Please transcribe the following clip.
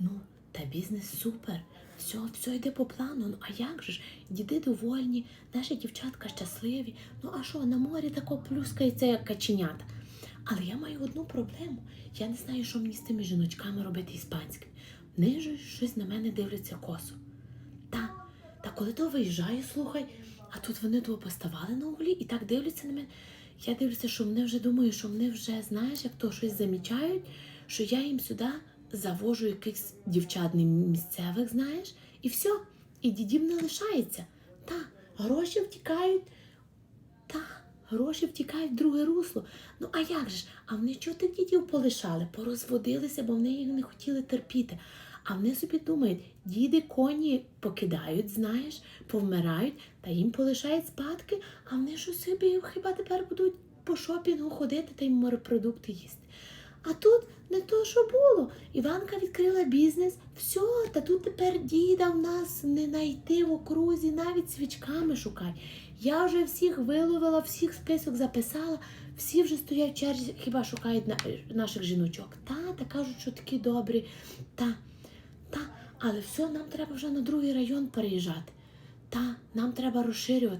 Ну, та бізнес супер. Все, все йде по плану. Ну а як же ж? Діди довольні, наші дівчатка щасливі. Ну а що, на морі тако плюскається, як каченята. Але я маю одну проблему. Я не знаю, що мені з тими жіночками робити іспанськими. Вони ж щось на мене дивляться косо. Та, та коли то виїжджаю, слухай, а тут вони того поставали на углі і так дивляться на мене. Я дивлюся, що вони вже думаю, що вони вже, знаєш, як то щось замічають, що я їм сюди завожу якихось дівчат місцевих, знаєш, і все, і дідів не лишається. Та, гроші втікають, та, гроші втікають в друге русло. Ну а як же ж? А вони чого тих дідів полишали? Порозводилися, бо вони їх не хотіли терпіти. А вони собі думають, діди коні покидають, знаєш, повмирають, та їм полишають спадки, а вони що собі хіба тепер будуть по шопінгу ходити та й морепродукти їсти. А тут не то, що було. Іванка відкрила бізнес, все, та тут тепер діда в нас не знайти в окрузі, навіть свічками шукай. Я вже всіх виловила, всіх список записала, всі вже стоять в черзі, хіба шукають наших жіночок. Та, та кажуть, що такі добрі. Та, та, але все, нам треба вже на другий район переїжджати. Та, нам треба розширюватися.